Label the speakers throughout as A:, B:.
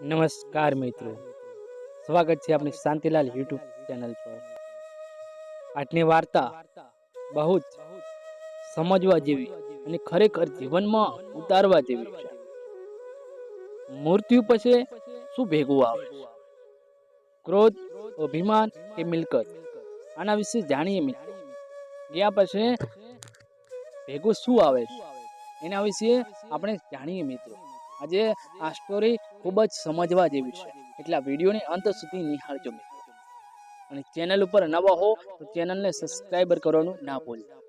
A: નમસ્કાર મિત્રો. સ્વાગત છે આપણી શાંતિલાલ યુટ્યુબ ચેનલ પર. આજની વાર્તા બહુ જ સમજવા જેવી અને ખરેખર જીવનમાં ઉતારવા જેવી છે. મૃત્યુ પછી શું ભેગું આવે? ક્રોધ, અભિમાન કે મિલકત? આના વિશે જાણીએ મિત્રો. ગયા પછી ભેગું શું આવે? છે એના વિશે આપણે જાણીએ મિત્રો. આજે આ સ્ટોરી ખૂબ જ સમજવા જેવી છે. એટલે આ વિડીયોને અંત સુધી નિહાળજો મિત્રો. અને ચેનલ ઉપર નવા હો તો ચેનલને સબસ્ક્રાઈબર કરવાનું ના ભૂલતા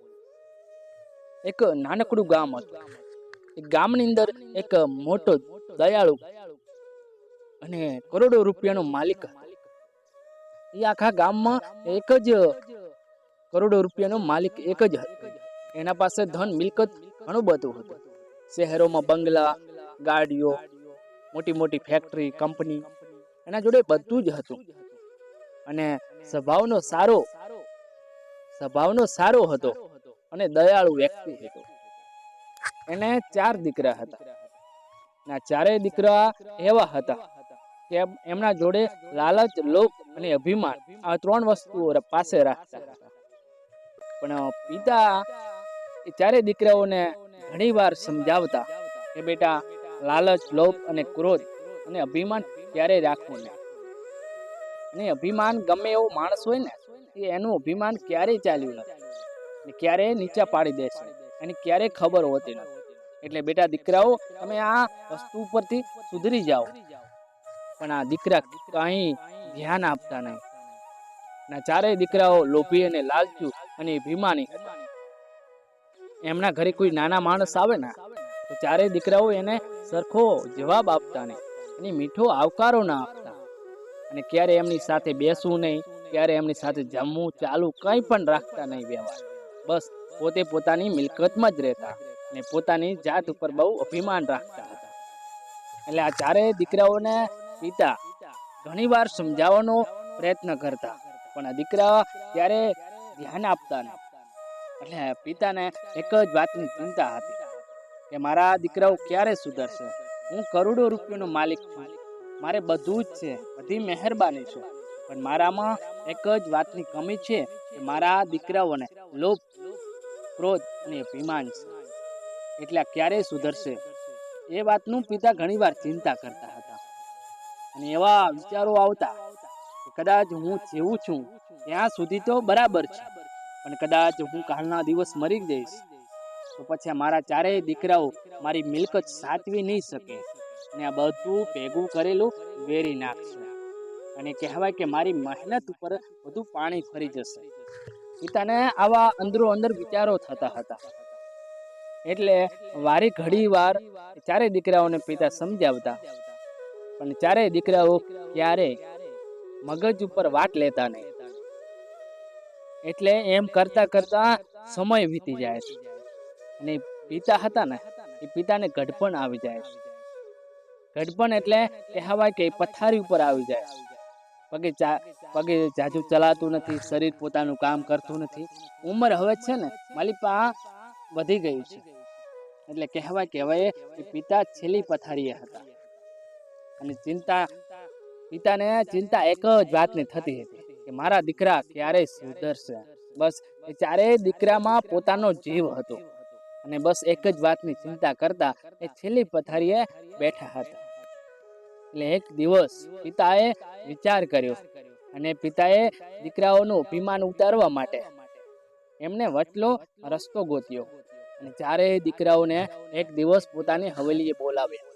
A: એક નાનકડું ગામ હતું. એ ગામની અંદર એક મોટો દયાળુ અને કરોડો રૂપિયાનો માલિક એ આખા ગામમાં એક જ કરોડો રૂપિયાનો માલિક એક જ હતો. એના પાસે ધન, મિલકત ઘણું બધું હતું. શહેરોમાં બંગલા ગાડીઓ, મોટી મોટી ફેક્ટરી કંપની એના જોડે બધું જ હતું. અને સ્વભાવનો સારો સ્વભાવનો સારો હતો અને દયાળુ વ્યક્તિ હતો. એને ચાર દીકરા હતા. ના ચારેય દીકરા એવા હતા કે એમના જોડે લાલચ લોક અને અભિમાન આ ત્રણ વસ્તુઓ પાસે રાખતા પણ પિતા એ ચારેય દીકરાઓને ઘણીવાર સમજાવતા કે બેટા લાલચ, લોભ અને ક્રોધ અને અભિમાન ક્યારેય રાખવું નહીં. અને અભિમાન ગમે એવો માણસ હોય ને, એ એનું અભિમાન ક્યારેય ચાલ્યું નથી ક્યારેય નીચા પાડી દેશે એની ક્યારેય ખબર હોતી નથી. એટલે બેટા દીકરાઓ, તમે આ વસ્તુ ઉપરથી સુધરી જાઓ. પણ આ દીકરા કઈ ધ્યાન આપતા નહીં. ના ચારેય દીકરાઓ લોભી અને લાલચુ અને અભિમાની. એમના ઘરે કોઈ નાના માણસ આવે ને તો ચારેય દીકરાઓ એને સરખો જવાબ આપતા નહીં એની મીઠો આવકારો ના આપતા. અને ક્યારે એમની સાથે બેસવું નહીં, ક્યારે એમની સાથે જમવું ચાલુ કંઈ પણ રાખતા નહીં વ્યવહાર. બસ પોતે પોતાની મિલકતમાં જ રહેતા અને પોતાની જાત ઉપર બહુ અભિમાન રાખતા હતા. એટલે આ ચારેય દીકરાઓને પિતા ઘણીવાર સમજાવવાનો પ્રયત્ન કરતા, પણ આ દીકરા ત્યારે ધ્યાન આપતા નહીં. એટલે પિતાને એક જ વાતની ચિંતા હતી. કે મારા દીકરાઓ ક્યારે સુધરશે? હું કરોડો રૂપિયાનો માલિક છું. મારે બધું જ છે. બધી મહેરબાની છે. પણ મારામાં એક જ વાતની કમી છે કે મારા દીકરાઓને લોભ, ક્રોધ અને અભિમાન છે. એટલે ક્યારે સુધરશે? એ વાતનું પિતા ઘણીવાર ચિંતા કરતા હતા. અને એવા વિચારો આવતા કદાચ હું જેવું છું, ત્યાં સુધી તો બરાબર છે. પણ કદાચ હું કાલના દિવસ મરી જઈશ. તો પછી મારા ચારેય દીકરાઓ મારી મિલકત સાચવી નહીં શકે. અને આ બધું ભેગું કરેલું વેરી નાખશે. અને કહેવાય કે મારી મહેનત ઉપર બધું પાણી ફરી જશે. પિતાને આવા અંદરો અંદર વિચારો થતા હતા. એટલે વારી ઘડી વાર ચારેય દીકરાઓને પિતા સમજાવતા. પણ ચારેય દીકરાઓ ક્યારે મગજ ઉપર વાટ લેતા નહીં. એટલે એમ કરતા કરતા સમય વીતી જાય છે. અને પિતા હતા ને, એ પિતાને ગઢપણ આવી જાય છે. ગઢપણ એટલે કહેવાય કે પથારી ઉપર આવી જાય પગે પગે જાજુ ચલાતું નથી, શરીર પોતાનું કામ કરતું નથી. ઉંમર હવે છે ને મારી પા વધી ગયું છે. એટલે કહેવાય કે હવે એ પિતા છેલ્લી પથારીએ હતા. અને ચિંતા, પિતાને ચિંતા એક જ વાતની થતી હતી, કે મારા દીકરા ક્યારે સુધરશે. બસ, એ ચારેય દીકરામાં પોતાનો જીવ હતો. અને બસ એક જ વાતની ચિંતા કરતા એ છેલ્લી પથારીએ બેઠા હતા. એટલે એક દિવસ પિતાએ વિચાર કર્યો અને પિતાએ દીકરાઓનું અભિમાન ઉતારવા માટે એમને વટલો રસ્તો ગોત્યો અને ચારેય દીકરાઓને એક દિવસ પોતાની હવેલીએ બોલાવ્યા.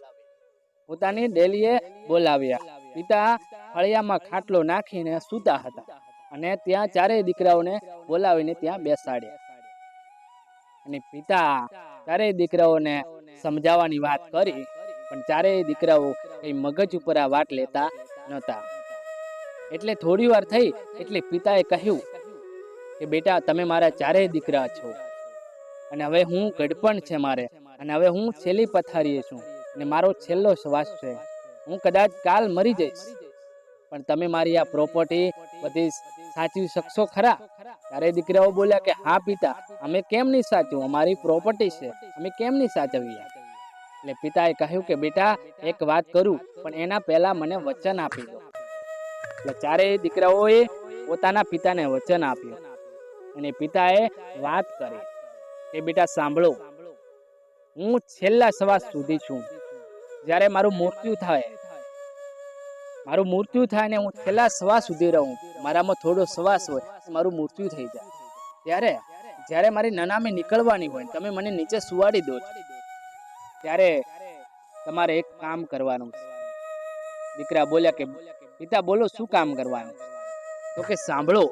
A: પોતાની ડેલીએ બોલાવ્યા. પિતા ફળિયામાં ખાટલો નાખીને સૂતા હતા અને ત્યાં ચારેય દીકરાઓને બોલાવીને ત્યાં બેસાડ્યા. અને પિતા ચારેય દીકરાઓને સમજાવવાની વાત કરી પણ ચારેય દીકરાઓ કઈ મગજ ઉપર આ વાત લેતા નહોતા. એટલે થોડી વાર થઈ એટલે પિતાએ કહ્યું કે બેટા તમે મારા ચારેય દીકરા છો અને હવે હું ગડપણ છે મારે અને હવે હું છેલ્લી પથારીએ છું અને મારો છેલ્લો શ્વાસ છે. હું કદાચ કાલ મરી જઈશ. પણ તમે મારી આ પ્રોપર્ટી બધી સાચવી શકશો ખરા? ત્યારે દીકરાઓ બોલ્યા કે, હા પિતા, અમે કેમ નહીં સાચવું? અમારી પ્રોપર્ટી છે. અમે કેમ નહીં સાચવીએ? એટલે પિતાએ કહ્યું કે, બેટા, એક વાત કરું, પણ એના પહેલા મને વચન આપી દો. એટલે ચારેય દીકરાઓએ પોતાના પિતાને વચન આપ્યું અને પિતાએ વાત કરી કે, બેટા, સાંભળો. હું છેલ્લા શ્વાસ સુધી છું. જ્યારે મારું મૃત્યુ થાય મારું મૃત્યુ થાય ને હું છેલ્લા શ્વાસ સુધી રહું. મારામાં થોડો શ્વાસ હોય મારું મૃત્યુ થઈ જાય. ત્યારે, જ્યારે મારી નનામી નીકળવાની હોય, તમે મને નીચે સુવાડી દો ત્યારે તમારે એક કામ કરવાનું દીકરા બોલ્યા કે, પિતા, બોલો, શું કામ કરવાનું તો કે, સાંભળો,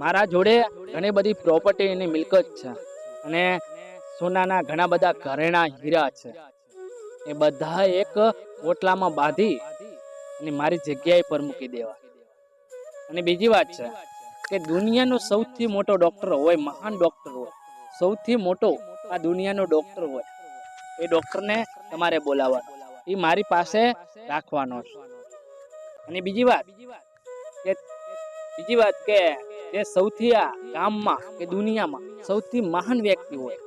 A: મારા જોડે ઘણી બધી પ્રોપર્ટી અને મિલકત છે અને સોનાના ઘણા બધા ઘરેણા હીરા છે. એ બધા એક ઓટલામાં બાંધી અને મારી જગ્યાએ પર મૂકી દેવા. અને બીજી વાત છે કે દુનિયાનો સૌથી મોટો ડોક્ટર હોય, મહાન ડોક્ટર હોય, સૌથી મોટો આ દુનિયાનો ડોક્ટર હોય, એ ડોક્ટરને તમારે બોલાવવાનો. એ મારી પાસે રાખવાનો છે. અને બીજી વાત કે, બીજી વાત કે જે સૌથી આ ગામમાં કે દુનિયામાં સૌથી મહાન વ્યક્તિ હોય,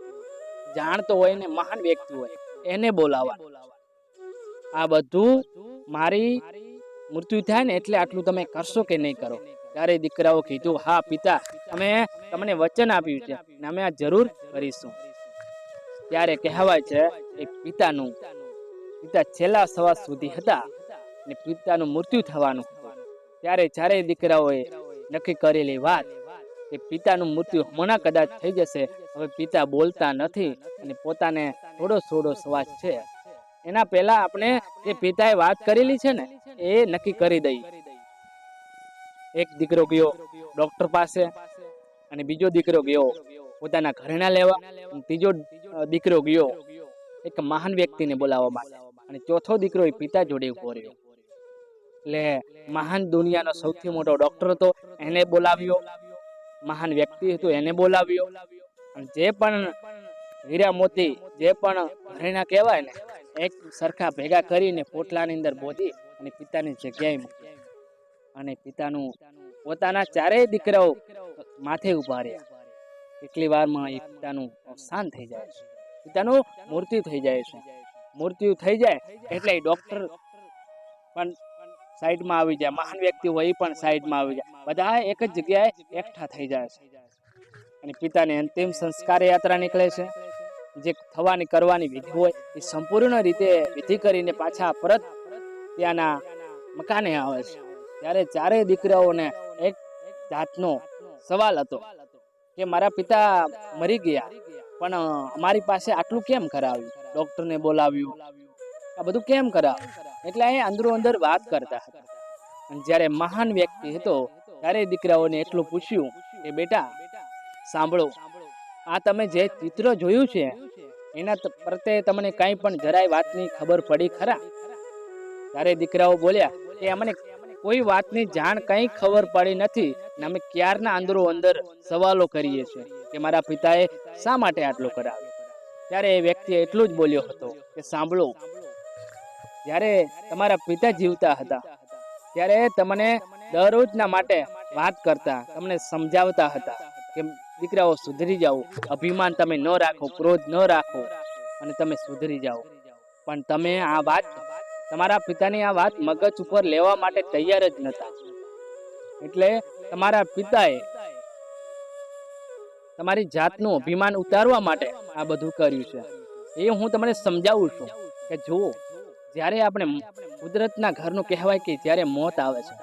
A: જાણતો હોય ને મહાન વ્યક્તિ હોય એને બોલાવા આ બધું મારી મૃત્યુ થાય ને એટલે આટલું તમે કરશો કે નહીં કરો? ત્યારે દીકરાઓ કીધું, હા, પિતા અમે તમને વચન આપ્યું છે અમે આ જરૂર કરીશું. ત્યારે કહેવાય છે, એ પિતાનું, પિતા છેલ્લા સવાર સુધી હતા ને પિતાનું મૃત્યુ થવાનું ત્યારે ચારેય દીકરાઓએ નક્કી કરેલી વાત કે પિતાનું મૃત્યુ હમણાં કદાચ થઈ જશે. હવે પિતા બોલતા નથી અને પોતાને થોડો થોડો શ્વાસ છે. એના પહેલા આપણે જે પિતાએ વાત કરેલી છે ને, એ નક્કી કરી દઈ. એક દીકરો ગયો ડોક્ટર પાસે અને બીજો દીકરો ગયો પોતાના ઘરેણા લેવા. ત્રીજો દીકરો ગયો એક મહાન વ્યક્તિને બોલાવવા માટે. અને ચોથો દીકરો એ પિતા જોડે ઊભો રહ્યો. એટલે મહાન દુનિયાનો સૌથી મોટો ડોક્ટર હતો. એને બોલાવ્યો. મહાન વ્યક્તિ હતું, એને બોલાવ્યો. અને જે પણ હીરા મોતી, જે પણ ઘરેણા કહેવાય ને, એક સરખા ભેગા કરીને પોટલાની અંદર બોધી અને પિતાની જગ્યાએ મૂકી અને પિતાનું પોતાના ચારેય દીકરાઓ માથે ઊભા એટલી વારમાં એ પિતાનું અવસાન થઈ જાય છે. પિતાનું મૃત્યુ થઈ જાય છે. મૃત્યુ થઈ જાય એટલે ડોક્ટર પણ સાઈડમાં આવી જાય, મહાન વ્યક્તિ હોય એ પણ સાઈડમાં આવી જાય. બધા એક જ જગ્યાએ એકઠા થઈ જાય છે. અને પિતાની અંતિમ સંસ્કાર યાત્રા નીકળે છે. જે થવાની કરવાની વિધિ હોય, એ સંપૂર્ણ રીતે વિધિ કરીને પાછા પરત ત્યાંના મકાને આવે છે. ત્યારે ચારેય દીકરાઓને એક જાતનો સવાલ હતો કે મારા પિતા મરી ગયા, પણ અમારી પાસે આટલું કેમ કરાવ્યું? ડોક્ટરને બોલાવ્યું. આ બધું કેમ કરાવ્યું? એટલે એ અંદરો અંદર વાત કરતા હતા. જ્યારે મહાન વ્યક્તિ હતો, ત્યારે દીકરાઓને એટલું પૂછ્યું કે, બેટા, સાંભળો, આ તમે જે ચિત્ર જોયું છે, એના પ્રત્યે તમને કાંઈ પણ જરાય વાતની ખબર પડી ખરા? ત્યારે દીકરાઓ બોલ્યા કે અમને કોઈ વાતની જાણ કંઈ ખબર પડી નથી, ને અમે ક્યારના અંદરો અંદર સવાલો કરીએ છીએ કે મારા પિતાએ શા માટે આટલું કરાવ્યું? ત્યારે એ વ્યક્તિ એટલું જ બોલ્યો હતો કે, સાંભળો જ્યારે તમારા પિતા જીવતા હતા. ત્યારે તમને દરરોજના માટે વાત કરતા, તમને સમજાવતા હતા કે દીકરાઓ સુધરી જાઓ, અભિમાન તમે ન રાખો, ક્રોધ ન રાખો અને તમે સુધરી જાઓ. પણ તમે આ વાત, તમારા પિતાની આ વાત મગજ ઉપર લેવા માટે તૈયાર જ નતા એટલે તમારા પિતાએ તમારી જાતનું અભિમાન ઉતારવા માટે આ બધું કર્યું છે. એ હું તમને સમજાવું છું કે જુઓ જ્યારે આપણે કુદરતના ઘરનું કહેવાય કે જ્યારે મોત આવે છે,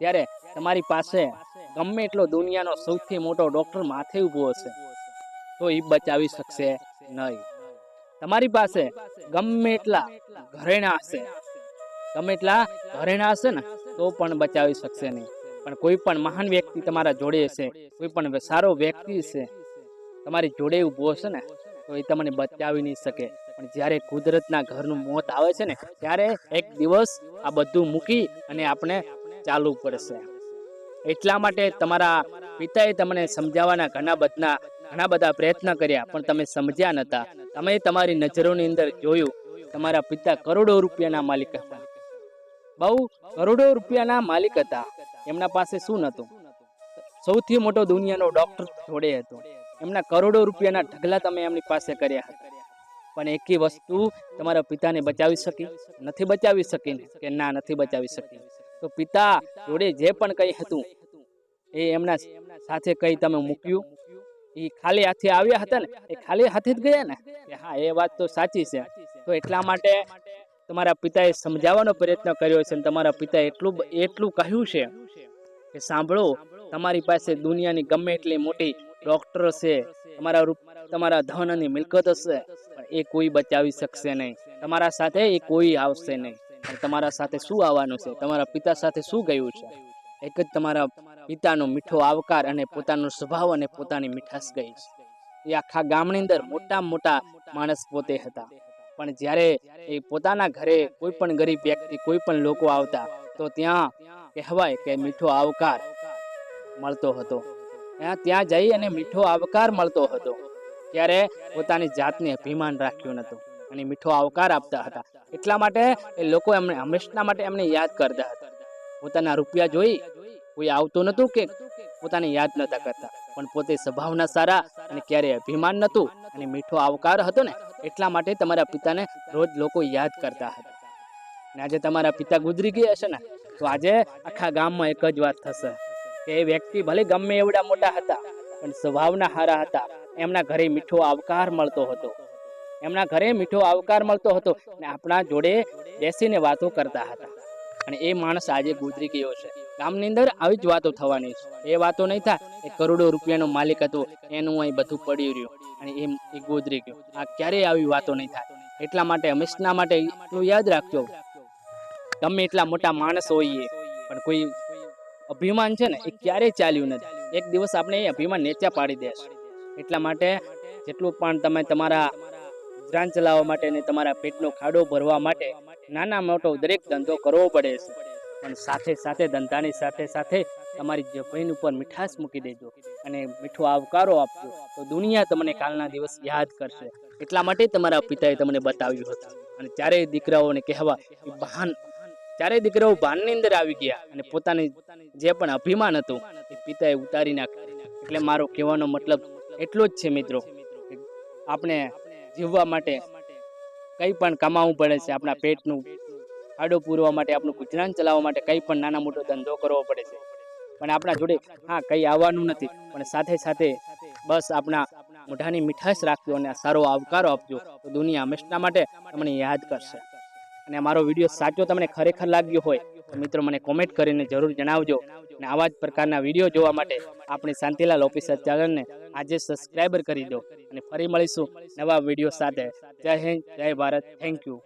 A: ત્યારે તમારી પાસે ગમે એટલો દુનિયાનો સૌથી મોટો ડોક્ટર માથે ઊભો હશે, તો એ બચાવી શકશે નહીં. તમારી પાસે ગમે એટલા ઘરેણા હશે, ગમે એટલા ઘરેણા હશે ને, તો પણ બચાવી શકશે નહીં. પણ કોઈ પણ મહાન વ્યક્તિ તમારા જોડે હશે, કોઈ પણ સારો વ્યક્તિ હશે, તમારી જોડે ઊભો હશે ને, તો એ તમને બચાવી નહીં શકે. પણ જ્યારે કુદરતના ઘરનું મોત આવે છે ને, ત્યારે એક દિવસ આ બધું મૂકી અને આપણે ચાલવું પડશે. એટલા માટે તમારા પિતાએ તમને સમજાવવાના ઘણા બધા ઘણા બધા પ્રયત્ન કર્યા, પણ તમે સમજ્યા નતા. તમે તમારી નજરોની અંદર જોયું, તમારા પિતા કરોડો રૂપિયાના માલિક હતા. બહુ કરોડો રૂપિયાના માલિક હતા. એમના પાસે શું નહોતું સૌથી મોટો દુનિયાનો ડોક્ટર જોડે હતો. એમના કરોડો રૂપિયાના ઢગલા તમે એમની પાસે કર્યા હતા. પણ એકી વસ્તુ તમારા પિતાને બચાવી શકી, નથી બચાવી શકી કે ના નથી બચાવી શકી. તો પિતા જોડે જે પણ કંઈ હતું, એ એમના સાથે કઈ તમે મૂક્યું? એ ખાલી હાથે આવ્યા હતા ને? એ ખાલી હાથે જ ગયા ને? કે હા, એ વાત તો સાચી છે. તો એટલા માટે તમારા પિતાએ સમજાવવાનો પ્રયત્ન કર્યો છે તમારા પિતાએ એટલું એટલું કહ્યું છે કે સાંભળો, તમારી પાસે દુનિયાની ગમે એટલી મોટી ડોક્ટર છે, તમારા રૂપ, તમારા ધન અને મિલકત હશે એ કોઈ બચાવી શકશે નહીં. તમારા સાથે એ કોઈ આવશે નહીં. તમારા સાથે શું આવવાનું છે? તમારા પિતા સાથે શું ગયું છે? એક જ તમારા પિતાનો મીઠો આવકાર અને પોતાનો સ્વભાવ અને પોતાની મીઠાશ ગઈ છે. એ આખા ગામની અંદર મોટા મોટા માણસ પોતે હતા. પણ જ્યારે એ પોતાના ઘરે કોઈ પણ ગરીબ વ્યક્તિ, કોઈ પણ લોકો આવતા, તો ત્યાં કહેવાય કે મીઠો આવકાર મળતો હતો. ત્યાં જઈ અને મીઠો આવકાર મળતો હતો. ત્યારે પોતાની જાતને અભિમાન રાખ્યું નહોતું અને મીઠો આવકાર આપતા હતા. એટલા માટે એ લોકો એમને હંમેશના માટે એમને યાદ કરતા હતા. પોતાના રૂપિયા જોઈ કોઈ આવતું નહોતું કે પોતાને યાદ નહોતા કરતા. પણ પોતે સ્વભાવના સારા અને ક્યારેય અભિમાન નહોતું અને મીઠો આવકાર હતો ને એટલા માટે તમારા પિતાને રોજ લોકો યાદ કરતા હતા. અને આજે તમારા પિતા ગુજરી ગયા હશે ને, તો આજે આખા ગામમાં એક જ વાત થશે કે એ વ્યક્તિ ભલે ગમે એવડા મોટા હતા, પણ સ્વભાવના હારા હતા. એમના ઘરે મીઠો આવકાર મળતો હતો. એમના ઘરે મીઠો આવકાર મળતો હતો અને આપણા જોડે બેસીને વાતો કરતા હતા. અને એ માણસ આજે ગુજરી ગયો છે. ગામની અંદર આવી જ વાતો થવાની છે. એ વાતો નહીં થાય. એ કરોડો રૂપિયાનો માલિક હતો. એનું અહીં બધું પડ્યું રહ્યું. અને એ એ ગુજરી ગયો. આ ક્યારેય આવી વાતો નહીં થાય. એટલા માટે હંમેશના માટે એટલું યાદ રાખજો. ગમે એટલા મોટા માણસ હોઈએ, પણ કોઈ અભિમાન છે ને, એ ક્યારેય ચાલ્યું નથી. એક દિવસ આપણે એ અભિમાન નેચા પાડી દેશે. એટલા માટે જેટલું પણ તમે તમારા ગુજરાન ચલાવવા માટે ને તમારા પેટનો ખાડો ભરવા માટે નાના મોટો દરેક ધંધો કરવો પડે છે. પણ સાથે સાથે ધંધાની સાથે સાથે તમારી જમીન ઉપર મીઠાશ મૂકી દેજો અને મીઠો આવકારો આપજો. તો દુનિયા તમને કાલના દિવસ યાદ કરશે. એટલા માટે તમારા પિતાએ તમને બતાવ્યું હતું. અને ચારેય દીકરાઓને કહેવા કે ભાન ચારેય દીકરાઓ ભાનની અંદર આવી ગયા અને પોતાની જે પણ અભિમાન હતું એ પિતાએ ઉતારી નાખ્યું. એટલે મારો કહેવાનો મતલબ એટલો જ છે મિત્રો આપણે જીવવા માટે કંઈ પણ કમાવું પડે છે આપણા પેટનું. આડો પૂરવા માટે આપણું ગુજરાન ચલાવવા માટે કંઈ પણ નાના મોટો ધંધો કરવો પડે છે. પણ આપણા જોડે હા, કંઈ આવવાનું નથી. પણ સાથે સાથે બસ આપણા મોઢાની મીઠાશ રાખજો અને સારો આવકારો આપજો. તો દુનિયા હંમેશા માટે તમને યાદ કરશે. અને મારો વીડિયો સાચો તમને ખરેખર લાગ્યો હોય તો મિત્રો મને કોમેન્ટ કરીને જરૂર જણાવજો. અને આવા જ પ્રકારના વીડિયો જોવા માટે આપણે શાંતિલાલ ઓફિસર ચેનલને આજે સબસ્ક્રાઈબર કરી દો. અને ફરી મળીશું નવા વીડિયો સાથે. જય હિન્દ, જય ભારત. Thank you